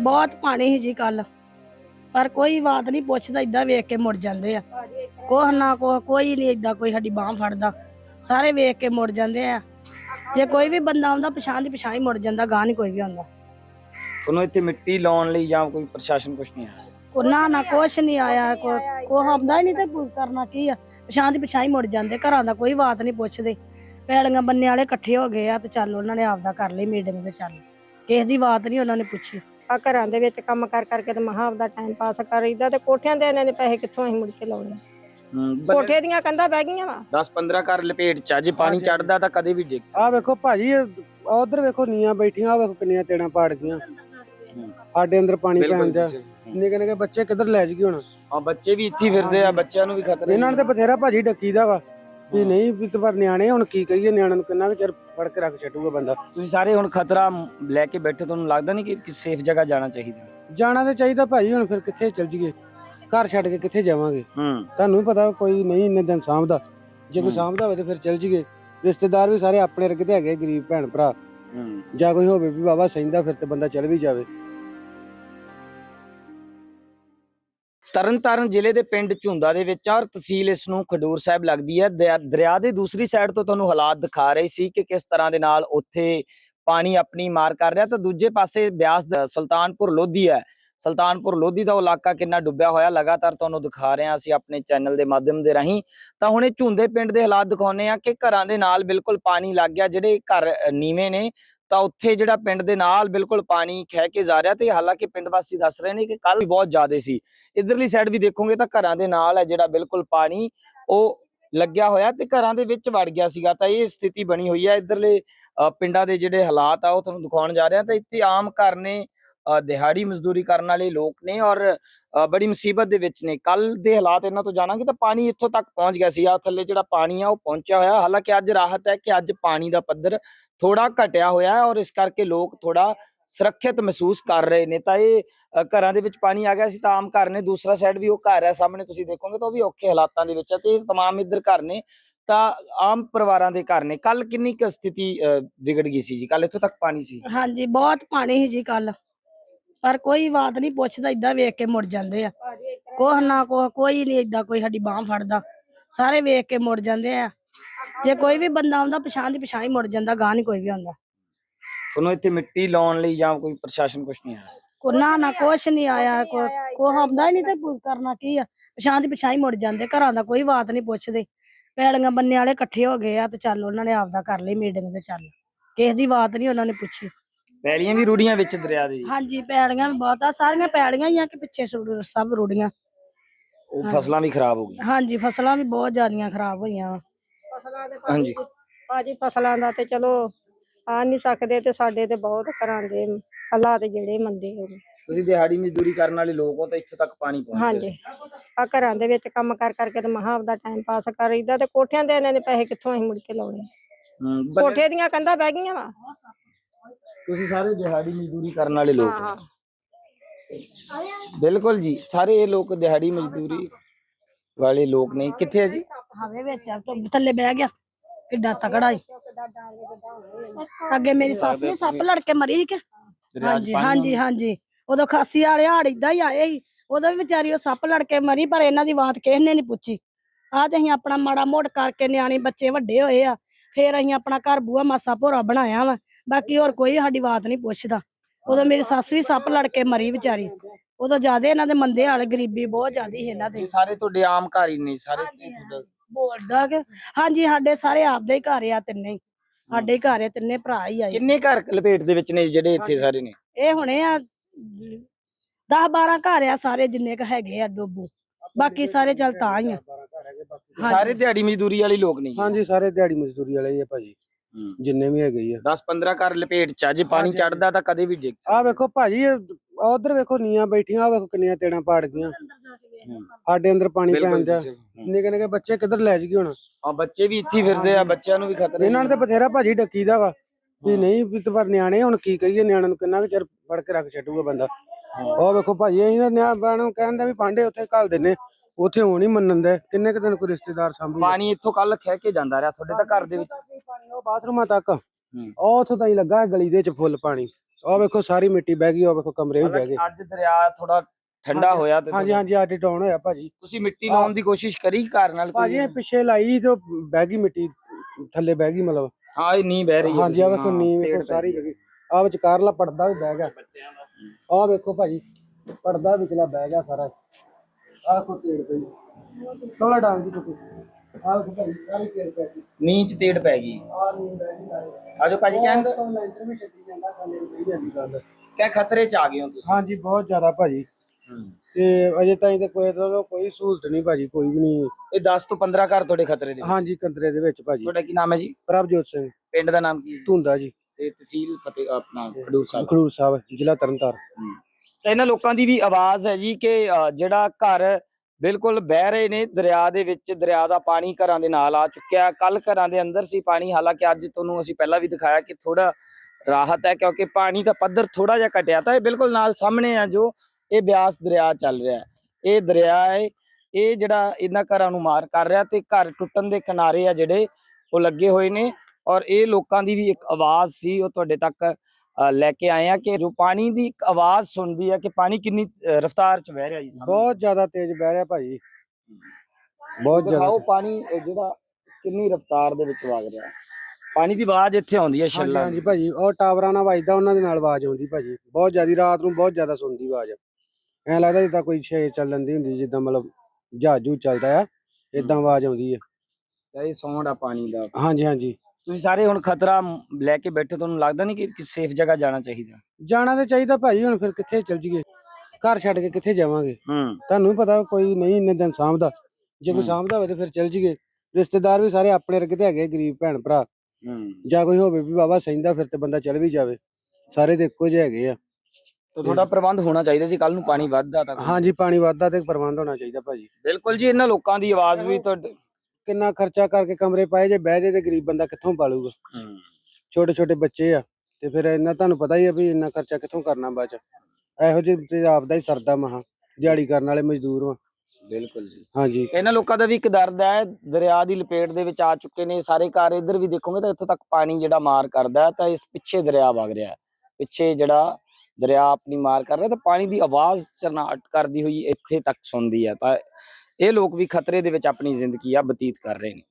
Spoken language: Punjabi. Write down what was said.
ਬਹੁਤ ਪਾਣੀ ਸੀ ਜੀ ਕੱਲ ਪਰ ਕੋਈ ਬਾਤ ਨਹੀਂ ਪੁੱਛਦਾ ਇਦਾਂ ਵੇਖ ਕੇ ਮੁੜ ਜਾਂਦੇ ਆ। ਕੋਹ ਨਾ ਕੋਹ ਕੋਈ ਨਹੀਂ ਇਦਾਂ ਕੋਈ ਸਾਡੀ ਬਾਹ ਫੜਦਾ। ਸਾਰੇ ਵੇਖ ਕੇ ਮੁੜ ਜਾਂਦੇ ਆ। ਜੇ ਕੋਈ ਵੀ ਬੰਦਾ ਆਉਂਦਾ ਪਛਾਣ ਦੀ ਪਛਾਣ ਹੀ ਮੁੜ ਜਾਂਦਾ ਗਾਂ ਨਹੀਂ ਕੋਈ ਵੀ ਆਉਂਦਾ। ਤੁਹਾਨੂੰ ਇੱਥੇ ਮਿੱਟੀ ਲਾਉਣ ਲਈ ਜਾਂ ਕੋਈ ਪ੍ਰਸ਼ਾਸਨ ਕੁਝ ਨਹੀਂ ਆਇਆ? ਕੋ ਨਾ ਨਾ ਕੁਛ ਨਹੀਂ ਆਇਆ। ਕੋ ਕੋ ਆਉਂਦਾ ਹੀ ਨਹੀਂ ਤੇ ਪੁ- ਕਰਨਾ ਕੀ ਆ? ਪਛਾਣ ਦੀ ਪਛਾਣ ਹੀ ਮੁੜ ਜਾਂਦੇ। ਘਰਾਂ ਦਾ ਕੋਈ ਬਾਤ ਨਹੀਂ ਪੁੱਛਦੇ। ਪੈਲੀਆਂ ਬੰਨੇ ਵਾਲੇ ਇਕੱਠੇ ਹੋ ਗਏ ਆ ਤੇ ਚੱਲ ਉਹਨਾਂ ਨੇ ਆਪਦਾ ਕਰ ਲਈ ਮੀਟਿੰਗ ਤੇ ਚੱਲ। ਕਿਸੇ ਦੀ ਬਾਤ ਨਹੀਂ ਉਹਨਾਂ ਨੇ ਪੁੱਛੀ। ਆ ਘਰਾਂ ਦੇ ਵਿੱਚ ਕੰਮ ਕਰ ਕਰਕੇ ਤੇ ਮਹਾਂ ਆਪਦਾ ਟਾਈਮ ਪਾਸ ਕਰੀਦਾ ਤੇ ਕੋਠਿਆਂ ਦੇ ਇਹਨਾਂ ਨੇ ਪੈਸੇ ਕਿੱਥੋਂ ਅਸੀਂ ਮੁੜ ਕੇ ਲਾਉਣੇ ਕੋਠੇ ਦੀਆਂ ਕੰਧਾਂ ਬਹਿ ਗਈਆਂ ਵਾ। 10 15 ਘਰ ਲਪੇਟ ਚ ਆ, ਜੇ ਪਾਣੀ। ਚੜਦਾ ਤਾਂ ਕਦੇ ਵੀ ਡਿੱਗ ਆ ਵੇਖੋ ਭਾਜੀ ਉਧਰ ਵੇਖੋ ਨੀਆਂ ਬੈਠੀਆਂ ਆ ਵੇਖੋ ਕਿੰਨੀਆਂ ਤੇੜਾਂ ਪਾੜ ਗਈਆਂ। ਸਾਡੇ ਅੰਦਰ ਪਾਣੀ ਪੈਣ ਦਿਆ। ਨਿੱਕੇ ਨਿੱਕੇ ਬੱਚੇ ਕਿੱਧਰ ਲੈ ਜਗੇ ਹੁਣ? ਆ ਬੱਚੇ ਵੀ ਇੱਥੇ ਹੀ ਫਿਰਦੇ ਆ ਬੱਚਿਆਂ ਨੂੰ ਵੀ ਖਤਰਾ ਇਹਨਾਂ ਨੇ ਤੇ ਬਥੇਰਾ ਭਾਜੀ ਡੱਕੀਦਾ ਵਾ। ਵੀ ਨਹੀਂ ਵੀ ਤੇ ਪਰ ਨਿਆਣੇ ਹੁਣ ਕੀ ਕਰੀਏ? ਨਿਆਣਿਆਂ ਨੂੰ ਕਿੰਨਾ ਕੁ ਚਿਰ ਫੜ ਕੇ ਰੱਖ ਛੱਡੂਗਾ ਬੰਦਾ? ਤੁਸੀਂ ਸਾਰੇ ਹੁਣ ਖਤਰਾ ਲੈ ਕੇ ਬੈਠੇ ਤੁਹਾਨੂੰ ਲੱਗਦਾ ਨਹੀਂ ਕਿ ਸੇਫ ਜਗ੍ਹਾ ਜਾਣਾ ਚਾਹੀਦਾ? ਜਾਣਾ ਤੇ ਚਾਹੀਦਾ ਭਾਜੀ ਹੁਣ ਫਿਰ ਕਿੱਥੇ ਚੱਲ ਜੀਏ ਘਰ ਛੱਡ ਕੇ ਕਿੱਥੇ ਜਾਵਾਂਗੇ? ਹੂੰ। ਤੁਹਾਨੂੰ ਵੀ ਪਤਾ ਕੋਈ ਨਹੀਂ ਇੰਨੇ ਦਿਨ ਸਾਂਭਦਾ। ਜੇ ਕੋਈ ਹੂੰ। ਸਾਂਭਦਾ ਹੋਵੇ ਤੇ ਫਿਰ ਚੱਲ ਜੀਏ ਰਿਸ਼ਤੇਦਾਰ ਵੀ ਸਾਰੇ ਆਪਣੇ ਵਰਗੇ ਤੇ ਹੈਗੇ ਗਰੀਬ ਭੈਣ ਭਰਾ। ਹੂੰ। ਜਾਂ ਕੋਈ ਹੋਵੇ ਵੀ ਬਾਬਾ ਸਹਿੰਦਾ ਫਿਰ ਤੇ ਬੰਦਾ ਚੱਲ ਵੀ ਜਾਵੇ। ਤਰਨਤਾਰਨ ਜ਼ਿਲ੍ਹੇ ਦੇ ਪਿੰਡ ਝੁੰਦਾ ਦੇ ਵਿੱਚ ਔਰ ਤਹਿਸੀਲ ਇਸ ਨੂੰ ਖਡੂਰ ਸਾਹਿਬ ਲੱਗਦੀ ਹੈ। ਦਰਿਆ- ਦਰਿਆ ਦੇ ਦੂਸਰੀ ਸਾਈਡ ਤੋਂ ਤੁਹਾਨੂੰ ਹਾਲਾਤ ਦਿਖਾ ਰਹੇ ਸੀ ਕਿ ਕਿਸ ਤਰ੍ਹਾਂ ਦੇ ਨਾਲ ਉੱਥੇ ਪਾਣੀ ਆਪਣੀ ਮਾਰ ਕਰ ਰਿਹਾ। ਤਾਂ ਦੂਜੇ ਪਾਸੇ ਬਿਆਸ ਦਾ ਸੁਲਤਾਨਪੁਰ ਲੋਧੀ ਹੈ। ਸੁਲਤਾਨਪੁਰ ਲੋਧੀ ਦਾ ਉਹ ਇਲਾਕਾ ਕਿੰਨਾ ਡੁੱਬਿਆ ਹੋਇਆ ਲਗਾਤਾਰ ਤੁਹਾਨੂੰ ਦਿਖਾ ਰਹੇ ਹਾਂ ਅਸੀਂ ਆਪਣੇ ਚੈਨਲ ਦੇ ਮਾਧਿਅਮ ਦੇ ਰਾਹੀਂ। ਤਾਂ ਹੁਣ ਇਹ ਝੁੰਦੇ ਪਿੰਡ ਦੇ ਹਾਲਾਤ ਦਿਖਾਉਂਦੇ ਆ ਕਿ ਘਰਾਂ ਦੇ ਨਾਲ ਬਿਲਕੁਲ ਪਾਣੀ ਲੱਗ ਗਿਆ ਜਿਹੜੇ ਘਰ ਅ, ਨੀਵੇਂ ਨੇ। ਤਾਂ ਉੱਥੇ ਜਿਹੜਾ ਪਿੰਡ ਦੇ ਨਾਲ ਬਿਲਕੁਲ ਪਾਣੀ ਖਹਿ ਕੇ ਜਾ ਰਿਹਾ ਤੇ ਹਾਲਾਂਕਿ ਪਿੰਡ ਵਾਸੀ ਦੱਸ ਰਹੇ ਨੇ ਕਿ ਕੱਲ ਬਹੁਤ ਜ਼ਿਆਦਾ ਸੀ। ਇਧਰਲੀ ਸਾਈਡ ਵੀ ਦੇਖੋਗੇ ਤਾਂ ਘਰਾਂ ਦੇ ਨਾਲ ਹੈ ਜਿਹੜਾ ਬਿਲਕੁਲ ਪਾਣੀ, ਉਹ ਲੱਗਿਆ ਹੋਇਆ ਤੇ ਘਰਾਂ ਦੇ ਵਿੱਚ ਵੜ ਗਿਆ ਸੀਗਾ ਤਾਂ ਇਹ ਸਥਿਤੀ ਬਣੀ ਹੋਈ ਹੈ। ਇਧਰਲੇ ਪਿੰਡਾਂ ਦੇ ਜਿਹੜੇ ਹਾਲਾਤ ਆ ਉਹ ਤੁਹਾਨੂੰ ਦਿਖਾਉਣ ਜਾ ਰਿਹਾ ਤਾਂ ਇੱਥੇ ਆਮ ਘਰ ਨੇ ਦਿਹਾੜੀ ਮਜ਼ਦੂਰੀ ਕਰਨ ਵਾਲੇ ਲੋਕ ਨੇ ਔਰ ਅ, ਬੜੀ ਮੁਸੀਬਤ ਦੇ ਵਿੱਚ ਨੇ ਕੱਲ ਦੇ ਹਾਲਾਤ ਇਹਨਾਂ ਤੋਂ ਜਾਣਾਂਗੇ ਤਾਂ ਪਾਣੀ ਇੱਥੋਂ ਤੱਕ ਪਹੁੰਚ ਗਿਆ ਸੀ ਆ ਥੱਲੇ ਜਿਹੜਾ ਪਾਣੀ ਆ ਉਹ ਪਹੁੰਚਿਆ ਹੋਇਆ ਹਾਲਾਂਕਿ ਅੱਜ ਰਾਹਤ ਹੈ ਕਿ ਅੱਜ ਪਾਣੀ ਦਾ ਪੱਧਰ ਥੋੜਾ ਘਟਿਆ ਹੋਇਆ ਹੈ ਔਰ ਇਸ ਕਰਕੇ ਲੋਕ ਥੋੜਾ ਸੁਰੱਖਿਅਤ ਮਹਿਸੂਸ ਕਰ ਰਹੇ ਨੇ ਤਾਂ ਇਹ ਅ, ਘਰਾਂ ਦੇ ਵਿੱਚ ਪਾਣੀ ਆ ਗਿਆ ਸੀ ਤਾਂ ਆਮ ਘਰ ਨੇ ਦੂਸਰਾ ਸਾਈਡ ਵੀ ਉਹ ਘਰ ਹੈ ਸਾਹਮਣੇ ਤੁਸੀਂ ਦੇਖੋਗੇ ਤਾਂ ਉਹ ਵੀ ਔਖੇ ਹਾਲਾਤਾਂ ਦੇ ਵਿੱਚ ਹੈ ਤੇ ਇਹ तमाम ਇੱਧਰ ਘਰ ਨੇ ਤਾਂ ਆਮ ਪਰਿਵਾਰਾਂ ਦੇ ਘਰ ਨੇ ਕੱਲ ਕਿੰਨੀ ਕੁ ਸਥਿਤੀ ਅ, ਵਿਗੜ ਗਈ ਸੀ ਜੀ ਕੱਲ ਇੱਥੋਂ ਤੱਕ ਪਾਣੀ ਸੀ ਹਾਂਜੀ ਬਹੁਤ ਪਾਣੀ ਸੀ ਜੀ ਕੱਲ ਪਰ ਕੋਈ ਬਾਤ ਨਹੀਂ ਪੁੱਛਦਾ ਇਦਾਂ ਵੇਖ ਕੇ ਮੁੜ ਜਾਂਦੇ ਆ। ਕੋਹ ਨਾ ਕੋਹ ਕੋਈ ਨਹੀਂ ਇਦਾਂ ਕੋਈ ਸਾਡੀ ਬਾਹ ਫੜਦਾ। ਸਾਰੇ ਵੇਖ ਕੇ ਮੁੜ ਜਾਂਦੇ ਆ। ਜੇ ਕੋਈ ਵੀ ਬੰਦਾ ਆਉਂਦਾ ਪਛਾਣ ਦੀ ਪਛਾਣ ਹੀ ਮੁੜ ਜਾਂਦਾ ਗਾਂ ਨਹੀਂ ਕੋਈ ਵੀ ਆਉਂਦਾ। ਤੁਹਾਨੂੰ ਇੱਥੇ ਮਿੱਟੀ ਲਾਉਣ ਲਈ ਜਾਂ ਕੋਈ ਪ੍ਰਸ਼ਾਸਨ ਕੁਝ ਨਹੀਂ ਆਇਆ? ਕੋ ਨਾ ਨਾ ਕੁਛ ਨਹੀਂ ਆਇਆ। ਕੋ ਕੋ ਆਉਂਦਾ ਹੀ ਨਹੀਂ ਤੇ ਕਰਨਾ ਕੀ ਆ? ਪਛਾਣ ਦੀ ਪਛਾਣ ਹੀ ਮੁੜ ਜਾਂਦੇ ਘਰਾਂ ਦਾ ਕੋਈ ਬਾਤ ਨਹੀਂ ਪੁੱਛਦੇ। ਪੈਲੀਆਂ ਬੰਨੇ ਵਾਲੇ ਇਕੱਠੇ ਹੋ ਗਏ ਆ ਤੇ ਚੱਲ ਉਹਨਾਂ ਨੇ ਆਪਦਾ ਕਰ ਲਈ ਮੀਟਿੰਗ ਤੇ ਚੱਲ। ਕਿਸੇ ਦੀ ਬਾਤ ਨਹੀਂ ਉਹਨਾਂ ਨੇ ਪੁੱਛੀ। ਪੈਲੀਆਂ ਵੀ ਰੂੜੀਆਂ ਵਿੱਚ ਦਰਿਆ ਦੇ। ਜੀ ਹਾਂਜੀ ਪੈਲੀਆਂ ਵੀ ਬਹੁਤ ਆ ਸਾਰੀਆਂ ਪੈਲੀਆਂ ਹੀ ਆ ਕਿ ਪਿੱਛੇ ਸੁ- ਸਭ ਰੁੜੀਆਂ। ਉਹ। ਫਸਲਾਂ ਵੀ ਖਰਾਬ ਹੋ ਗਈਆਂ। ਹਾਂਜੀ ਫਸਲਾਂ ਵੀ ਬਹੁਤ ਜ਼ਿਆਦੀਆਂ ਖਰਾਬ ਹੋਈਆਂ ਵਾ। ਫਸਲਾਂ ਦੇ ਹਾਂਜੀ। ਭਾਜੀ ਫਸਲਾਂ ਦਾ ਤੇ ਚਲੋ ਆ ਨਹੀਂ ਸਕਦੇ ਤੇ ਸਾਡੇ ਤੇ ਬਹੁਤ ਘਰਾਂ ਦੇ ਹਾਲਾਤ ਜਿਹੜੇ ਮੰਦੇ ਹੋ ਗਏ ਤੁਸੀਂ ਦਿਹਾੜੀ ਮਜ਼ਦੂਰੀ ਕਰਨ ਵਾਲੇ ਲੋਕ ਹੋ ਤਾਂ ਇੱਥੋਂ ਤੱਕ ਪਾਣੀ ਪਹੁੰਚਿਆ ਹਾਂਜੀ। ਆ ਘਰਾਂ ਦੇ ਵਿੱਚ ਕੰਮ ਕਰ ਕਰਕੇ ਤੇ ਮਹਾਂ ਆਪਦਾ ਟਾਈਮ ਪਾਸ ਕਰੀਦਾ ਤੇ ਕੋਠਿਆਂ ਦੇ ਇਹਨਾਂ ਨੇ ਪੈਸੇ ਕਿੱਥੋਂ ਅਸੀਂ ਮੁੜ ਕੇ ਲਾਉਣੇ ਕੋਠੇ ਦੀਆਂ ਕੰਧਾਂ ਬਹਿ ਗਈਆਂ ਵਾ। ਤੁਸੀਂ ਸਾਰੇ ਦਿਹਾੜੀ ਮਜ਼ਦੂਰੀ ਕਰਨ ਵਾਲੇ ਲੋਕ ਹਾਂ। ਬਿਲਕੁਲ ਜੀ ਸਾਰੇ ਇਹ ਲੋਕ ਦਿਹਾੜੀ ਮਜ਼ਦੂਰੀ ਵਾਲੇ ਲੋਕ ਨੇ। ਕਿੱਥੇ ਹੈ ਜੀ? ਹਵੇ ਵਿੱਚ ਆ, ਧੁੱਪ ਥੱਲੇ ਬਹਿ ਗਿਆ। ਕਿੱਡਾ ਤਕੜਾ ਈ ਅੱਗੇ ਮੇਰੀ ਸੱਸ ਨੇ ਸੱਪ ਲੜ ਕੇ ਮਰੀ ਸੀ ਕਿ? ਹਾਂਜੀ ਹਾਂਜੀ ਹਾਂਜੀ। ਉਦੋਂ ਖਾਸੀ ਵਾਲੇ ਹਾੜ ਇਦਾਂ ਹੀ ਆਏ ਸੀ। ਉਦੋਂ ਵੀ ਵਿਚਾਰੀ ਉਹ ਸੱਪ ਲੜ ਕੇ ਮਰੀ ਪਰ ਇਹਨਾਂ ਦੀ ਬਾਤ ਕਿਸੇ ਨੇ ਨਹੀਂ ਪੁੱਛੀ। ਆਹ ਤੇ ਅਸੀਂ ਆਪਣਾ ਮਾੜਾ ਮੋੜ ਕਰਕੇ ਨਿਆਣੇ ਬੱਚੇ ਵੱਡੇ ਹੋਏ ਆ। ਫੇਰ ਅਸੀਂ ਆਪਣਾ ਘਰ ਬੂਆ ਮਾਸਾ ਭੋਰਾ ਬਣਾਇਆ ਵਾ। ਬਾਕੀ ਹੋਰ ਕੋਈ ਸਾਡੀ ਬਾਤ ਨਹੀਂ ਪੁੱਛਦਾ। ਉਦੋਂ ਮੇਰੀ ਸੱਸ ਵੀ ਸੱਪ ਲੜ ਕੇ ਮਰੀ ਵਿਚਾਰੀ। ਉਦੋਂ ਜ਼ਿਆਦੇ ਇਹਨਾਂ ਦੇ ਮੰਦੇ ਹਾਲ ਗਰੀਬੀ ਬਹੁਤ ਜ਼ਿਆਦੀ ਸੀ ਇਹਨਾਂ ਦੇ। ਇਹ ਸਾਰੇ ਤੁਹਾਡੇ ਆਮ ਘਰ ਹੀ ਨੇ ਸਾਰੇ ਇਹ ਤੁਹਾਡਾ- ਬੋਲਦਾ ਕਿ ਹਾਂਜੀ ਸਾਡੇ ਸਾਰੇ ਆਪਦੇ ਹੀ ਘਰ ਆ ਤਿੰਨੇ ਹੀ। ਸਾਡੇ ਹੀ ਘਰ ਆ ਤਿੰਨੇ ਭਰਾ ਹੀ ਆਏ ਕਿੰਨੇ ਘਰ ਲਪੇਟ ਦੇ ਵਿੱਚ ਨੇ ਜਿਹੜੇ ਇੱਥੇ ਸਾਰੇ ਨੇ? ਇਹ ਹੁਣੇ ਆ 10 12 ਘਰ ਆ ਸਾਰੇ ਜਿੰਨੇ ਕ ਹੈਗੇ ਆ ਡੋਬੂ। ਬਾਕੀ ਸਾਰੇ ਚੱਲ ਤਾਂ ਹੀ ਆ। ਸਾਰੇ ਦਿਹਾੜੀ ਮਜ਼ਦੂਰੀ ਵਾਲੇ ਲੋਕ ਨੇ ਜੀ ਹਾਂਜੀ ਸਾਰੇ ਦਿਹਾੜੀ ਮਜ਼ਦੂਰੀ ਵਾਲੇ ਹੀ ਆ ਭਾਜੀ। ਜਿੰਨੇ ਵੀ ਹੈਗੇ ਹੀ ਆ। 10 15 ਘਰ ਲਪੇਟ ਚ ਆ, ਜੇ ਪਾਣੀ। ਚੜਦਾ ਤਾਂ ਕਦੇ ਵੀ ਡਿੱਗ ਆ ਵੇਖੋ ਭਾਜੀ ਉਧਰ ਵੇਖੋ ਨੀਆਂ ਬੈਠੀਆਂ ਆ ਵੇਖੋ ਕਿੰਨੀਆਂ ਤੇੜਾਂ ਪਾੜ ਗਈਆਂ। ਸਾਡੇ ਅੰਦਰ ਪਾਣੀ ਪੈਣ ਹੂੰ। ਨਿੱਕੇ ਨਿੱਕੇ ਬੱਚੇ ਕਿੱਧਰ ਲੈ ਜਗੇ ਹੁਣ? ਆ ਬੱਚੇ ਵੀ ਇੱਥੇ ਫਿਰਦੇ ਆ ਬੱਚਿਆਂ ਨੂੰ ਵੀ ਖਤਰਾ ਇਹਨਾਂ ਨੇ ਤੇ ਬਥੇਰਾ ਭਾਜੀ ਡੱਕੀਦਾ ਵਾ ਵੀ ਹਾਂ। ਨਹੀਂ ਵੀ ਤੇ ਪਰ ਨਿਆਣੇ ਹੁਣ ਕੀ ਕਰੀਏ ਨਿਆਣਿਆਂ ਨੂੰ ਕਿੰਨਾ ਕੁ ਚਿਰ ਫੜ ਕੇ ਰੱਖ ਛੱਡੂਗਾ ਬੰਦਾ। ਉਹ ਵੇਖੋ ਭਾਜੀ ਅਸੀਂ ਤਾਂ ਨਿਆਂ ਬਾਣੋਂ ਕਹਿੰਦਾ ਵੀ ਪਾਂਡੇ ਉੱਥੇ ਘੱਲ ਦਿੰਨੇ ਉੱਥੇ ਹੁਣ ਹੀ ਮੰਨਣ ਦੇ। ਕਿੰਨੇ ਕੁ ਦਿਨ ਕੋਈ ਰਿਸ਼ਤੇਦਾਰ ਸਾਂਭੂ ਪਾਣੀ ਇੱਥੋਂ ਕੱਲ ਖਹਿ ਕੇ ਜਾਂਦਾ ਰਿਹਾ ਤੁਹਾਡੇ ਤਾਂ ਘਰ ਦੇ ਵਿੱਚ। ਉਹ ਬਾਥਰੂਮਾਂ ਤੱਕ। ਉਹ ਉੱਥੋਂ ਤਾਈ ਲੱਗਾ ਹੈ ਗਲੀ ਦੇ ਚ ਫੁੱਲ ਪਾਣੀ। ਉਹ ਵੇਖੋ ਸਾਰੀ ਮਿੱਟੀ ਬਹਿ ਗਈ ਉਹ ਵੇਖੋ ਕਮਰੇ ਵੀ ਬਹਿ ਗਏ। ਅੱਜ ਦਰਿਆ ਥੋੜਾ ਠੰਡਾ ਹੋਇਆ ਤੇ ਹਾਂਜੀ ਹਾਂਜੀ ਅੱਜ ਡਾਊਨ ਹੋਇਆ ਭਾਜੀ। ਤੁਸੀਂ ਮਿੱਟੀ ਲਾਉਣ ਦੀ ਕੋਸ਼ਿਸ਼ ਕਰੀ ਘਰ ਨਾਲ ਕੋਈ? ਭਾਜੀ ਇਹ ਪਿੱਛੇ ਲਾਈ ਤੇ ਬਹਿ ਗਈ ਮਿੱਟੀ ਥੱਲੇ ਬਹਿ ਗਈ ਮਤਲਬ। ਹਾਂ ਇਹ ਨਹੀਂ ਬਹਿ ਰਹੀ ਹੈ ਹਾਂਜੀ ਆ ਵੇਖੋ ਹਾਂ, ਨੀਂਹ ਪੇੜ ਵੇਖੋ ਸਾਰੀ ਗਈ। ਬਹਿ ਗਈ। ਆ ਵਿਚਕਾਰਲਾ ਪਰਦਾ ਵੀ ਬਹਿ ਗਿਆ। ਆ ਵੇਖੋ ਭਾਜੀ ਪਰਦਾ ਵਿਚਲਾ ਬਹਿ ਗਿਆ ਸਾਰਾ। ਆ ਕੋ ਤੇੜ ਪਈ। ਥੋੜਾ ਡਾਂਗ ਦੀ ਟੁੱਟੀ। ਆ ਵੇਖੋ ਭਾਜੀ ਸਾਰੀ ਤੇੜ ਪੈ ਗਈ। ਨੀਂਹ ਚ ਤੇੜ ਪੈ ਗਈ। ਆ ਗਈ ਸਾਰੀ। ਆਜੋ ਭਾਜੀ ਕਹਿੰਦੇ ਲੈਂਟਰ ਵੀ ਛੱਡੀ ਜਾਂਦਾ ਥੱਲੇ ਨੂੰ ਪਈ ਜਾਂਦੀ ਗੱਲ। ਕਿ ਖਤਰੇ ਚ ਆ ਗਏ ਹੋ ਤੁਸੀਂ? ਹਾਂਜੀ ਬਹੁਤ ਜ਼ਿਆਦਾ ਭਾਜੀ। ਤੇ ਅਜੇ ਤਾਈਂ ਤੇ ਕੋਈ ਤਰ੍ਹਾਂ ਕੋਈ ਸਹੂਲਤ ਨਹੀਂ ਭਾਜੀ ਕੋਈ ਵੀ ਨਹੀਂ। ਇਹ 10 ਤੋਂ 15 ਘਰ ਤੁਹਾਡੇ ਖਤਰੇ ਦੇ ਵਿੱਚ। ਹਾਂਜੀ ਕੰਦਰੇ ਦੇ ਵਿੱਚ ਭਾਜੀ। ਤੁਹਾਡਾ ਕੀ ਨਾਮ ਹੈ ਜੀ? ਪ੍ਰਭਜੋਤ ਸਿੰਘ। ਪਿੰਡ ਦਾ ਨਾਮ ਕੀ ਹੈ ਧੁੰਦਾ ਜੀ। ਤੇ ਤਹਿਸੀਲ ਫਤਿਹ ਆਪਣਾ ਖਡੂਰ ਸਾਹਿਬ। ਖਡੂਰ ਸਾਹਿਬ ਜ਼ਿਲ੍ਹਾ ਤਰਨਤਾਰਨ। ਇਹਨਾਂ ਲੋਕਾਂ ਦੀ ਵੀ ਆਵਾਜ਼ ਹੈ ਜੀ ਕਿ ਜਿਹੜਾ ਘਰ ਬਿਲਕੁਲ ਬਹਿ ਰਹੇ ਨੇ ਦਰਿਆ ਦੇ ਵਿੱਚ, ਦਰਿਆ ਦਾ ਪਾਣੀ ਘਰਾਂ ਦੇ ਨਾਲ ਆ ਚੁੱਕਿਆ। ਕੱਲ ਘਰਾਂ ਦੇ ਅੰਦਰ ਸੀ ਪਾਣੀ, ਹਾਲਾਂਕਿ ਅੱਜ ਤੁਹਾਨੂੰ ਅਸੀਂ ਪਹਿਲਾਂ ਵੀ ਦਿਖਾਇਆ ਕਿ ਥੋੜਾ ਰਾਹਤ ਹੈ ਕਿਉਂਕਿ ਪਾਣੀ ਦਾ ਪੱਧਰ ਥੋੜਾ ਜਿਹਾ ਘਟਿਆ ਤਾਂ ਇਹ ਬਿਲਕੁਲ ਨਾਲ ਸਾਹਮਣੇ ਆ ਜੋ ਇਹ ਬਿਆਸ ਦਰਿਆ ਚੱਲ ਰਿਹਾ ਹੈ। ਇਹ ਦਰਿਆ ਹੈ, ਇਹ ਜਿਹੜਾ ਇਹਨਾਂ ਘਰਾਂ ਨੂੰ ਮਾਰ ਕਰ ਰਿਹਾ ਤੇ ਘਰ ਟੁੱਟਣ ਦੇ ਕਿਨਾਰੇ ਆ ਜਿਹੜੇ ਉਹ ਲੱਗੇ ਹੋਏ ਨੇ ਔਰ ਇਹ ਲੋਕਾਂ ਦੀ ਵੀ ਇੱਕ ਆਵਾਜ਼ ਸੀ, ਉਹ ਤੁਹਾਡੇ ਤੱਕ ਲੈ ਕੇ ਆਏ ਆ ਕਿ ਜੋ ਪਾਣੀ ਦੀ ਇੱਕ ਆਵਾਜ਼ ਸੁਣਦੀ ਹੈ ਕਿ ਪਾਣੀ ਕਿੰਨੀ ਰਫ਼ਤਾਰ ਚ ਵਹਿ ਰਿਹਾ ਜੀ ਸਾਹਮਣੇ। ਬਹੁਤ ਜ਼ਿਆਦਾ ਤੇਜ਼ ਬਹਿ ਰਿਹਾ ਭਾਜੀ ਬਹੁਤ ਜ਼ਿਆਦਾ ਦਿਖਾਓ ਪਾਣੀ ਇਹ ਜਿਹੜਾ ਕਿੰਨੀ ਰਫ਼ਤਾਰ ਦੇ ਵਿੱਚ ਵਗ ਰਿਹਾ। ਪਾਣੀ ਦੀ ਆਵਾਜ਼ ਇੱਥੇ ਆਉਂਦੀ ਹੈ ਹਾਂਜੀ ਛੱਲਾ ਹਾਂਜੀ ਭਾਜੀ ਉਹ ਟਾਵਰਾਂ ਨਾਲ ਵੱਜਦਾ ਉਹਨਾਂ ਦੇ ਨਾਲ ਆਵਾਜ਼ ਆਉਂਦੀ ਭਾਜੀ ਬਹੁਤ ਜ਼ਿਆਦੀ ਰਾਤ ਨੂੰ ਬਹੁਤ ਜ਼ਿਆਦਾ ਸੁਣਦੀ ਆਵਾਜ਼। ਐਂ ਲੱਗਦਾ ਜਿੱਦਾਂ ਕੋਈ ਛੇ ਚੱਲਣ ਦੀ ਹੁੰਦੀ ਜਿੱਦਾਂ ਮਤਲਬ ਜਹਾਜੂ ਚੱਲਦਾ ਆ ਇਦਾਂ ਆਵਾਜ਼ ਆਉਂਦੀ ਹੈ ਇਹ ਸੌਂਡ ਆ ਪਾਣੀ ਦਾ। ਹਾਂਜੀ ਹਾਂਜੀ। ਤੁਸੀਂ ਸਾਰੇ ਹੁਣ ਖਤਰਾ ਲੈ ਕੇ ਬੈਠੇ ਤੁਹਾਨੂੰ ਲੱਗਦਾ ਨਹੀਂ ਕਿ ਸੇਫ ਜਗ੍ਹਾ ਜਾਣਾ ਚਾਹੀਦਾ? ਜਾਣਾ ਤੇ ਚਾਹੀਦਾ ਭਾਜੀ ਹੁਣ ਫਿਰ ਕਿੱਥੇ ਚੱਲ ਜੀਏ ਘਰ ਛੱਡ ਕੇ ਕਿੱਥੇ ਜਾਵਾਂਗੇ? ਹੂੰ। ਤੁਹਾਨੂੰ ਵੀ ਪਤਾ ਕੋਈ ਨਹੀਂ ਇੰਨੇ ਦਿਨ ਸਾਂਭਦਾ। ਜੇ ਕੋਈ ਹੂੰ। ਸਾਂਭਦਾ ਹੋਵੇ ਤੇ ਫਿਰ ਚੱਲ ਜੀਏ ਰਿਸ਼ਤੇਦਾਰ ਵੀ ਸਾਰੇ ਆਪਣੇ ਵਰਗੇ ਤੇ ਹੈਗੇ ਗਰੀਬ ਭੈਣ ਭਰਾ। ਹੂੰ। ਜਾਂ ਕੋਈ ਹੋਵੇ ਵੀ ਬਾਬਾ ਸਹਿੰਦਾ ਫਿਰ ਤੇ ਬੰਦਾ ਚੱਲ ਵੀ ਜਾਵੇ। ਸਾਰੇ ਤੇ ਇੱਕੋ ਜਿਹੇ ਹੈਗੇ ਆ। ਤਾਂ ਥੋੜਾ ਪ੍ਰਬੰਧ ਹੋਣਾ ਚਾਹੀਦਾ ਜੀ ਕੱਲ ਨੂੰ ਪਾਣੀ ਵੱਧਦਾ ਤਾਂ। ਹਾਂਜੀ ਪਾਣੀ ਵੱਧਦਾ ਤੇ ਪ੍ਰਬੰਧ ਹੋਣਾ ਚਾਹੀਦਾ ਭਾਜੀ। ਬਿਲਕੁਲ ਜੀ ਇਹਨਾਂ ਲੋਕਾਂ ਦੀ ਆਵਾਜ਼ ਵੀ ਤੁਹਾਡੇ ਕਿੰਨਾ ਖਰਚਾ ਕਰਕੇ ਕਮਰੇ ਪਾਏ ਜੇ ਬਹਿ ਜੇ ਤੇ ਗਰੀਬ ਬੰਦਾ ਕਿੱਥੋਂ ਪਾਲੂਗਾ? ਹੂੰ। ਛੋਟੇ ਛੋਟੇ ਬੱਚੇ ਆ ਤੇ ਫਿਰ ਇੰਨਾ ਤੁਹਾਨੂੰ ਪਤਾ ਹੀ ਆ ਵੀ ਇੰਨਾ ਖਰਚਾ ਕਿੱਥੋਂ ਕਰਨਾ ਬਾਅਦ ਚ। ਇਹੋ ਜਿਹੇ ਤੇ ਆਪਦਾ ਹੀ ਸਰਦਾ ਮਹਾ ਦਿਹਾੜੀ ਕਰਨ ਵਾਲੇ ਮਜ਼ਦੂਰ ਵਾ। ਬਿਲਕੁਲ ਜੀ। ਹਾਂਜੀ। ਇਹਨਾਂ ਲੋਕਾਂ ਦਾ ਵੀ ਇੱਕ ਦਰਦ ਹੈ ਦਰਿਆ ਦੀ ਲਪੇਟ ਦੇ ਵਿੱਚ ਆ ਚੁੱਕੇ ਨੇ ਸਾਰੇ ਘਰ ਇੱਧਰ ਵੀ ਦੇਖੋਗੇ ਤਾਂ ਇੱਥੋਂ ਤੱਕ ਪਾਣੀ ਜਿਹੜਾ ਮਾਰ ਕਰਦਾ ਹੈ ਤਾਂ ਇਸ ਪਿੱਛੇ ਦਰਿਆ ਵਗ ਰਿਹਾ ਹੈ। ਪਿੱਛੇ ਜਿਹੜਾ ਦਰਿਆ ਆਪਣੀ ਮਾਰ ਕਰ ਰਿਹਾ ਤਾਂ ਪਾਣੀ ਦੀ ਆਵਾਜ਼ ਚਰਨਾਟ ਕਰਦੀ ਹੋਈ ਇੱਥੇ ਤੱਕ ਸੁਣਦੀ ਹੈ ਤਾਂ ਇਹ ਲੋਕ ਵੀ ਖਤਰੇ ਦੇ ਵਿੱਚ ਆਪਣੀ ਜ਼ਿੰਦਗੀ ਆ ਬਤੀਤ ਕਰ ਰਹੇ ਨੇ।